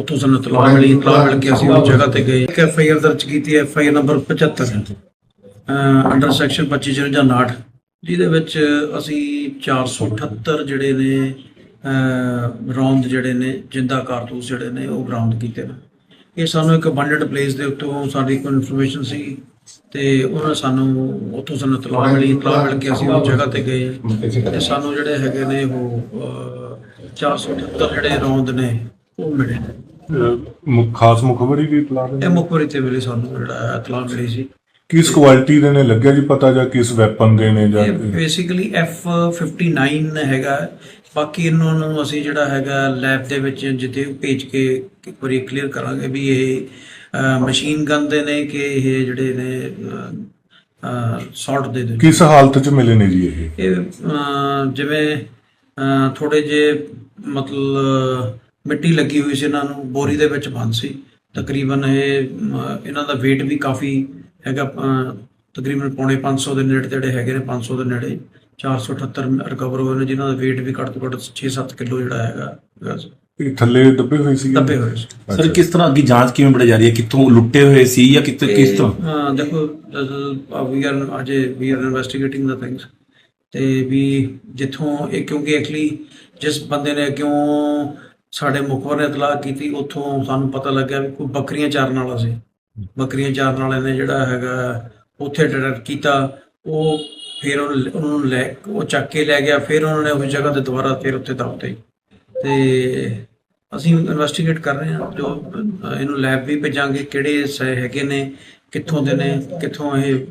ਉੱਥੋਂ ਸਾਨੂੰ ਤਲਾਹ ਮਿਲੀ ਤਲਾਹ ਮਿਲ ਕੇ ਅਸੀਂ ਉਸ ਜਗ੍ਹਾ ਤੇ ਗਏ। ਇੱਕ ਐਫ ਆਈ ਆਰ ਦਰਜ ਕੀਤੀ F I R number 75 under section 2559 ਜਿਹਦੇ ਵਿੱਚ ਅਸੀਂ 478 ਜਿਹੜੇ ਨੇ ਰੌਂਦ ਜਿਹੜੇ ਨੇ ਜਿੰਦਾ ਕਾਰਤੂਸ ਜਿਹੜੇ ਨੇ ਉਹ ਬਰਾਮਦ ਕੀਤੇ ਨੇ। ਇਹ ਸਾਨੂੰ ਇੱਕ ਅਬੰਡੈਂਟ ਪਲੇਸ ਦੇ ਉੱਤੋਂ ਸਾਡੀ ਕੋਈ ਇਨਫੋਰਮੇਸ਼ਨ ਸੀ ਤੇ ਉਹਨਾਂ ਸਾਨੂੰ ਉੱਥੋਂ ਸਾਨੂੰ ਤਲਾਹ ਮਿਲੀ ਤਲਾਹ ਮਿਲ ਕੇ ਅਸੀਂ ਉਸ ਜਗ੍ਹਾ ਤੇ ਗਏ। ਤੇ ਸਾਨੂੰ ਜਿਹੜੇ ਹੈਗੇ ਨੇ ਉਹ ਅਹ, 478 ਜਿਹੜੇ ਰੌਂਦ ਨੇ ਉਹ ਮਿਲੇ ਨੇ ਖਾਸ ਮੁਖਬਰੀ ਵੀ ਪਲਾ ਇਹ ਮੁਖਬਰੀ ਤੇ ਵੇਲੇ ਸਾਨੂੰ ਜਿਹੜਾ ਇਤਲਾਹ ਮਿਲੀ ਸੀ। ਕਿਸ ਕੁਆਲਿਟੀ ਦੇ ਨੇ? ਲੱਗਿਆ ਜੀ ਪਤਾ ਜਾਂ ਕਿਸ ਵੈਪਨ ਦੇ ਨੇ ਜਾਂ ਇਹ ਬੇਸਿਕਲੀ F59 ਹੈਗਾ। ਬਾਕੀ ਇਹਨਾਂ ਨੂੰ ਅਸੀਂ ਜਿਹੜਾ ਹੈਗਾ ਲੈਬ ਦੇ ਵਿੱਚ ਜਿੱਥੇ ਭੇਜ ਕੇ ਇੱਕ ਵਾਰੀ ਕਲੀਅਰ ਕਰਾਂਗੇ ਵੀ ਇਹ ਮਸ਼ੀਨ ਗਨ ਦੇ ਨੇ ਕਿ ਇਹ ਜਿਹੜੇ ਨੇ ਸੌਲਟ ਦੇ ਦੇ ਕਿਸ ਹਾਲਤ 'ਚ ਮਿਲੇ ਨੇ ਜੀ ਇਹ? ਇਹ ਅਹ, ਜਿਵੇਂ ਥੋੜੇ ਜੇ ਮਤਲਬ ਮਿੱਟੀ ਲੱਗੀ ਹੋਈ ਸੀ ਇਹਨਾਂ ਨੂੰ ਬੋਰੀ ਦੇ ਵਿੱਚ ਬੰਦ ਸੀ। ਤਕਰੀਬਨ ਇਹ ਇਹਨਾਂ ਦਾ weight ਵੀ ਕਾਫੀ ਹੈਗਾ ਤਕਰੀਬਨ ਪੌਣੇ 500 ਦੇ ਨੇੜੇ ਤੇੜੇ ਹੈਗੇ ਨੇ 500 ਦੇ ਨੇੜੇ। 478 ਰਿਕਵਰ ਹੋਏ ਨੇ ਜਿਨ੍ਹਾਂ ਦਾ weight ਵੀ ਘੱਟ ਤੋਂ ਘੱਟ 6-7 ਕਿਲੋ ਜਿਹੜਾ ਹੈਗਾ। ਇਹ ਥੱਲੇ ਦੱਬੇ ਹੋਏ ਸੀ ਦੱਬੇ ਹੋਏ ਸੀ। ਸਰ ਕਿਸ ਤਰ੍ਹਾਂ ਅੱਗੇ ਜਾਂਚ ਕਿਵੇਂ ਬੜੀ ਜਾ ਰਹੀ ਹੈ? ਕਿੱਥੋਂ ਲੁੱਟੇ ਹੋਏ ਸੀ ਜਾਂ ਕਿੱਥੇ ਕਿਸ ਤਰ੍ਹਾਂ? ਹਾਂ ਦੇਖੋ ਵੀ ਆਰ ਅਜੇ ਵੀ ਆਰ ਇਨਵੈਸਟੀਗੇਟਿੰਗ ਦਾ ਥਿੰਗਸ ਤੇ ਵੀ ਜਿੱਥੋਂ ਇਹ ਕਿਉਂਕਿ ਐਕਚੁਅਲੀ ਜਿਸ ਬੰਦੇ ਨੇ ਕਿਉਂ ਸਾਡੇ ਮੁਖਬਰ ਨੇ ਇਤਲਾਹ ਕੀਤੀ, ਉੱਥੋਂ ਸਾਨੂੰ ਪਤਾ ਲੱਗਿਆ ਵੀ ਕੋਈ ਬੱਕਰੀਆਂ ਚਾਰਨ ਵਾਲਾ ਸੀ। ਬੱਕਰੀਆਂ ਚਾਰਨ ਵਾਲੇ ਨੇ ਜਿਹੜਾ ਹੈਗਾ, ਉੱਥੇ ਡਿਟੈਕਟ ਕੀਤਾ, ਉਹ ਫਿਰ ਉਹਨੂੰ ਉਹਨੂੰ ਲੈ, ਉਹ ਚੱਕ ਕੇ ਲੈ ਗਿਆ, ਫਿਰ ਉਹਨਾਂ ਨੇ ਉਸ ਜਗ੍ਹਾ ਤੇ ਦੁਬਾਰਾ ਫਿਰ ਉੱਥੇ ਦਬਤੇ ਤੇ ਅਸੀਂ ਇਨਵੈਸਟੀਗੇਟ ਕਰ ਰਹੇ ਹਾਂ, ਜੋ ਇਹਨੂੰ ਲੈਬ ਵੀ ਭੇਜਾਂਗੇ, ਕਿਹੜੇ ਸ- ਹੈਗੇ ਨੇ, ਕਿੱਥੋਂ ਦੇ ਨੇ, ਕਿੱਥੋਂ ਇਹ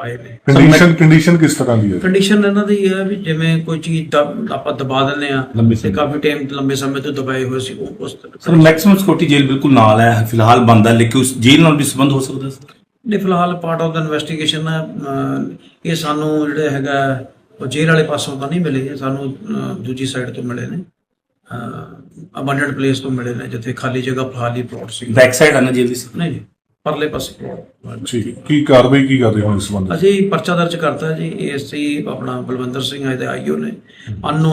ਆਏ ਨੇ। ਕੰਡੀਸ਼ਨ ਕੰਡੀਸ਼ਨ ਕਿਸ ਤਰ੍ਹਾਂ ਦੀ ਹੈ? ਕੰਡੀਸ਼ਨ ਇਹਨਾਂ ਦੀ ਇਹ ਹੈ ਵੀ ਜਿਵੇਂ ਕੋਈ ਚੀਜ਼ ਦਬ- ਆਪਾਂ ਦਬਾ ਦਿੰਦੇ ਆ ਲੰਬੇ ਤੇ ਕਾਫੀ ਟਾਈਮ ਲੰਬੇ ਸਮੇਂ ਤੋਂ ਦਬਾਏ ਹੋਏ ਸੀ ਉਹ ਉਸ ਸਰ ਮੈਕਸਿਮਮ ਸਿਕਿਉਰਿਟੀ ਜੇਲ੍ਹ ਬਿਲਕੁਲ ਨਾਲ ਹੈ ਫਿਲਹਾਲ ਬੰਦ ਹੈ ਲੇਕਿਨ ਉਸ ਜੇਲ੍ਹ ਨਾਲ ਵੀ ਸੰਬੰਧ ਹੋ ਸਕਦਾ ਸਰ? ਨੇ ਫਿਲਹਾਲ ਪਾਰਟ ਆਫ ਦਾ ਇਨਵੈਸਟੀਗੇਸ਼ਨ ਹੈ ਇਹ ਸਾਨੂੰ ਜਿਹੜਾ ਹੈਗਾ ਉਹ ਜੇਲ੍ਹ ਵਾਲੇ ਪਾਸੋਂ ਤਾਂ ਨਹੀਂ ਮਿਲੇ ਇਹ ਸਾਨੂੰ ਦੂਜੀ ਸਾਈਡ ਤੋਂ ਮਿਲੇ ਨੇ। ਅਬੰਡੈਂਟ ਪਲੇਸ ਤੋਂ ਮਿਲੇ ਨੇ ਜਿੱਥੇ ਖਾਲੀ ਜਗ੍ਹਾ ਖਾਲੀ ਪਲਾਟ ਸੀ ਬੈਕ ਸਾਈਡ ਆਣਾ ਜੇਲ੍ਹ ਦੀ ਨਹੀਂ ਜੀ। ਪਰਲੇ ਪਾਸੇ। ਠੀਕ ਕੀ ਕਾਰਵਾਈ ਕੀ ਕਰਦੇ ਹੋ ਇਸ ਸੰਬੰਧ? ਅਸੀਂ ਪਰਚਾ ਦਰਜ ਕਰਤਾ ਜੀ ਏਐਸਸੀ ਆਪਣਾ ਬਲਵੰਦਰ ਸਿੰਘ ਇਹਦੇ ਆਈਓ ਨੇ ਅਨਨੋਨ